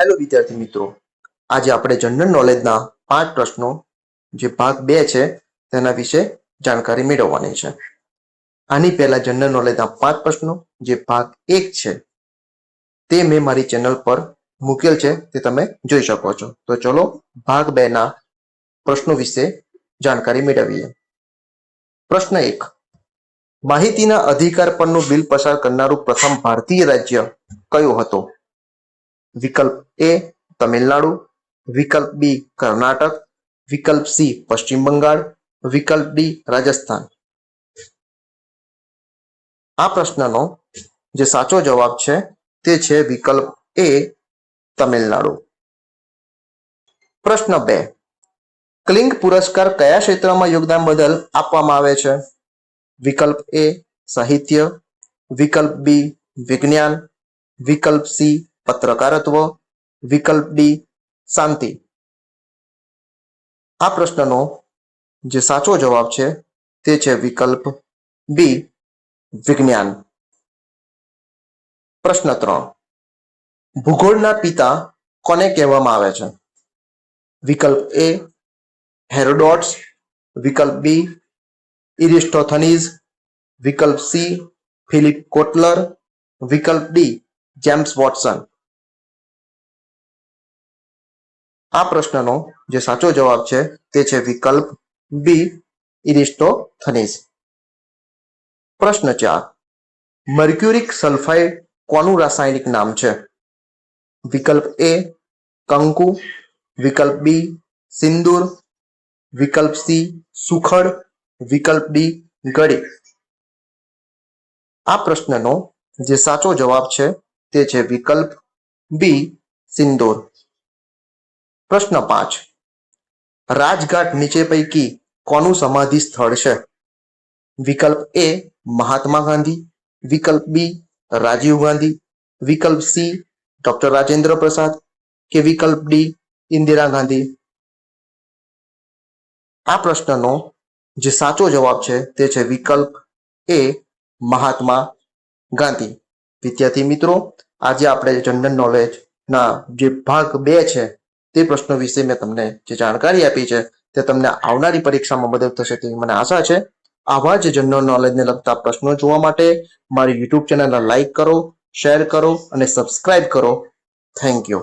Hello વિદ્યાર્થી મિત્રો. આજે આપણે જનરલ નોલેજના પાંચ પ્રશ્નો, જે ભાગ બે છે, તેના વિશે જાણકારી મેળવવાની છે. આની પહેલા જનરલ નોલેજના પાંચ પ્રશ્નો, જે ભાગ એક છે, તે મેં મારી ચેનલ પર મૂકેલ છે, તે તમે જોઈ શકો છો. તો ચલો, ભાગ બે ના પ્રશ્નો વિશે જાણકારી મેળવીએ. પ્રશ્ન એક. માહિતીના અધિકાર પરનું બિલ પસાર કરનારું પ્રથમ ભારતીય રાજ્ય કયું હતું? વિકલ્પ એ તમિલનાડુ. વિકલ્પ બી કર્ણાટક. વિકલ્પ સી પશ્ચિમ બંગાળ. વિકલ્પ ડી રાજસ્થાન. આ પ્રશ્નનો જે સાચો જવાબ છે, તે છે વિકલ્પ એ તમિલનાડુ. પ્રશ્ન બે. ક્લિંગ પુરસ્કાર કયા ક્ષેત્રમાં યોગદાન બદલ આપવામાં આવે છે? વિકલ્પ એ સાહિત્ય. વિકલ્પ બી વિજ્ઞાન. વિકલ્પ સી પત્રકારત્વ વિકલ્પ ડી શાંતિ? આ પ્રશ્નનો જે સાચો જવાબ છે તે છે વિકલ્પ બી, વિજ્ઞાન. પ્રશ્ન ત્રણ. ભૂગોળના પિતા કોને કહેવામાં આવે છે? વિકલ્પ એ, હેરોડોટ્સ. વિકલ્પ બી ઇરિસ્ટોથનીઝ વિકલ્પ સી, ફિલિપ કોટલર. વિકલ્પ ડી, જેમ્સ વોટસન. આ પ્રશ્નનો જે સાચો જવાબ છે તે છે વિકલ્પ બી ઇરિસ્ટોથનીસ પ્રશ્ન ચાર. મર્ક્યુરિક સલ્ફાઇડ કોનું રાસાયણિક નામ છે? વિકલ્પ એ કંકુ. વિકલ્પ બી સિંદૂર. વિકલ્પ સી સુખડ. વિકલ્પ ડી ગળી. આ પ્રશ્નનો જે સાચો જવાબ છે તે છે વિકલ્પ બી સિંદૂર. પ્રશ્ન પાંચ. રાજઘાટ નીચે પૈકી કોનું સમાધિ સ્થળ છે? વિકલ્પ એ મહાત્મા ગાંધી, વિકલ્પ બી રાજીવ ગાંધી, વિકલ્પ સી ડોક્ટર રાજેન્દ્ર પ્રસાદ કે વિકલ્પ ડી ઇન્દિરા ગાંધી? આ પ્રશ્નનો જે સાચો જવાબ છે તે છે વિકલ્પ એ મહાત્મા ગાંધી. વિદ્યાર્થી મિત્રો, આજે આપણે જનરલ નોલેજ ના જે ભાગ બે છે તે પ્રશ્નો વિશે મેં તમને જે જાણકારી આપી છે, તે તમને આવનારી પરીક્ષામાં મદદ થશે તેવી મને આશા છે. આવા જ જનરલ નોલેજને લગતા પ્રશ્નો જોવા માટે મારી યુટ્યુબ ચેનલને લાઈક કરો શેર કરો અને સબસ્ક્રાઇબ કરો. Thank you